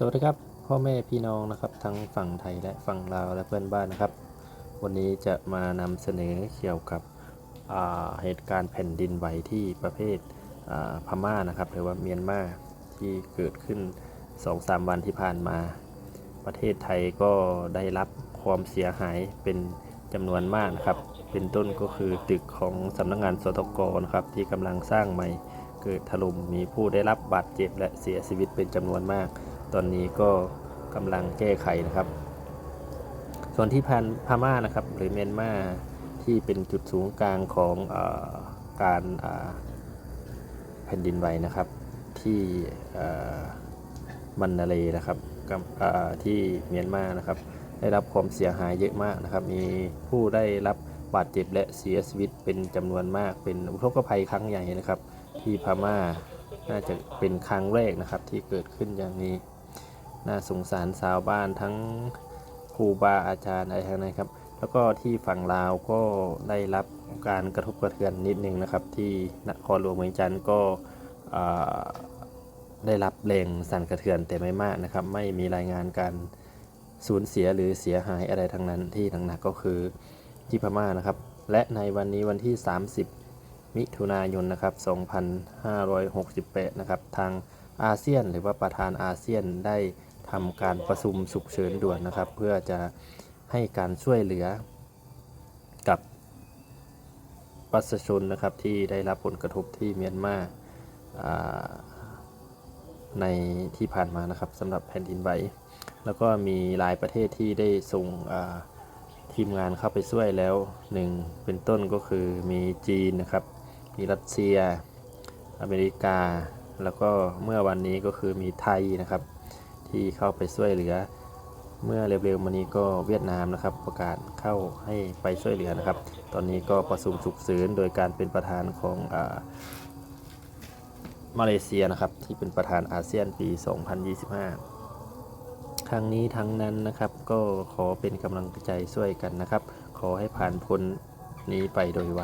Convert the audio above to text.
สวัสดีครับพ่อแม่พี่น้องนะครับทั้งฝั่งไทยและฝั่งลาวและเพื่อนบ้านนะครับ วันนี้จะมานำเสนอเกี่ยวกับเหตุการณ์แผ่นดินไหวที่ประเภทพม่านะครับหรือว่าเมียนมาที่เกิดขึ้น 2-3 วันที่ผ่านมา ประเทศไทยก็ได้รับความเสียหายเป็นจำนวนมากนะครับ เป็นต้นก็คือตึกของสำนักงานสตกนะครับที่กำลังสร้างใหม่เกิดถล่มมีผู้ได้รับบาดเจ็บและเสียชีวิตเป็นจำนวนมาก ตอนนี้ก็กำลังแก้ไขนะครับ ส่วนที่พันพม่านะครับ หรือเมียนมาที่เป็นจุดศูนย์กลางของอการาแผ่นดินไหวนะครับ ที่มันนาเลนะครับที่เมียนมานะครับ ได้รับความเสียหายเยอะมากนะครับ มีผู้ได้รับบาดเจ็บและเสียชีวิตเป็นจำนวนมากเป็นอุทกภัยครั้งใหญ่นะครับ ที่พม่าน่าจะเป็นครั้งแรกนะครับที่เกิดขึ้นอย่างนี้ น่าสงสารชาวบ้านทั้งครูบาอาจารย์อะไรทั้งนั้นครับ แล้วก็ที่ฝั่งลาวก็ได้รับการกระทบกระเทือนนิดนึงนะครับ ที่นครหลวงเมืองจันทร์ก็ได้รับแรงสั่นกระเทือนแต่ไม่มากนะครับ ไม่มีรายงานการสูญเสียหรือเสียหายอะไรทั้งนั้นที่หนักๆก็คือที่พม่านะครับ และในวันนี้วันที่ 30 มิถุนายนนะครับ 2568 นะครับ ทางอาเซียนหรือว่าประธานอาเซียนได้ ทำการประชุมฉุกเฉินด่วนนะครับ เพื่อจะให้การช่วยเหลือกับประชาชนนะครับที่ได้รับผลกระทบที่เมียนมาในที่ผ่านมานะครับสำหรับแผ่นดินไหวแล้วก็มีหลายประเทศที่ได้ส่งทีมงานเข้าไปช่วยแล้วหนึ่งเป็นต้นก็คือมีจีนนะครับ มีรัสเซีย อเมริกา แล้วก็เมื่อวันนี้ก็คือมีไทยนะครับ ที่เข้าไปช่วยเหลือ เมื่อเร็วๆมานี้ก็เวียดนามนะครับ ประกาศเข้าให้ไปช่วยเหลือนะครับ ตอนนี้ก็ประชุมฉุกเฉินโดยการเป็นประธานของอามาเลเซียนะครับ ที่เป็นประธานอาเซียนปี 2025ครั้งนี้ทั้งนั้นนะครับ ก็ขอเป็นกำลังใจช่วยกันนะครับ ขอให้ผ่านพ้นนี้ไปโดยไว